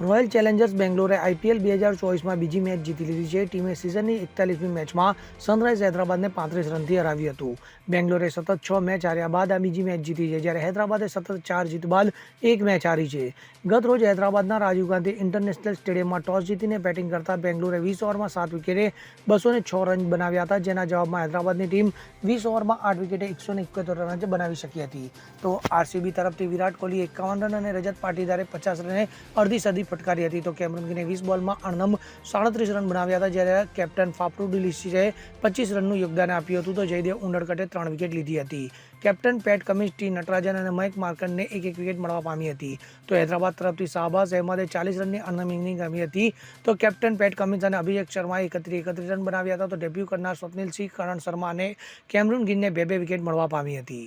Royal Challengers બેંગ્લોરે IPL બે હજાર ચોવીસમાં બીજી મેચ જીતી લીધી છે. ટીમે સિઝનની એકતાલીસમી મેચમાં સનરાઇઝ હૈદરાબાદને પાંત્રીસ રનથી હરાવ્યું હતું. બેંગ્લોરે સતત છ મેચ હાર્યા બાદ આ બીજી મેચ જીતી છે. જ્યારે હૈદરાબાદે સતત ચાર જીત બાદ એક મેચ હારી છે. ગત રોજ હૈદરાબાદના રાજીવ ગાંધી ઇન્ટરનેશનલ સ્ટેડિયમમાં ટોસ જીતીને બેટિંગ કરતા બેંગ્લોરે વીસ ઓવરમાં સાત વિકેટે બસો છ રન બનાવ્યા હતા, જેના જવાબમાં હૈદરાબાદની ટીમ વીસ ઓવરમાં આઠ વિકેટે એકસો ને એકોતેર રન બનાવી શકી હતી. તો આરસીબી તરફથી વિરાટ કોહલી એકાવન રન અને રજત પાટીદારે પચાસ રને અડધી સદી ફટકારી હતી તો કેમરન ગીને વીસ બોલમાં અણનમ સાડત્રીસ રન બનાવ્યા હતા જ્યારે કેપ્ટન ફાફડુ ડિલિસીએ પચીસ રનનું યોગદાન આપ્યું હતું તો જયદેવ ઉંડરકટે ત્રણ વિકેટ લીધી હતી. Captain Pat Cummins T Natarajan અને મયંક માર્કંડને એક એક વિકેટ મળવા પામી હતી. તો હૈદરાબાદ તરફથી શાહબાઝ અહેમદે ચાલીસ રનની અણનમ ઇનિંગ રમી હતી. તો કેપ્ટન પેટ કમિન્સ અને અભિષેક શર્માએ એકત્રીસ એકત્રીસ રન બનાવ્યા હતા. તો ડેબ્યુ કરનાર સ્વપ્નિલ સિંહ કરણ શર્મા અને કેમરૂન ગિનને બે બે વિકેટ મળવા પામી હતી.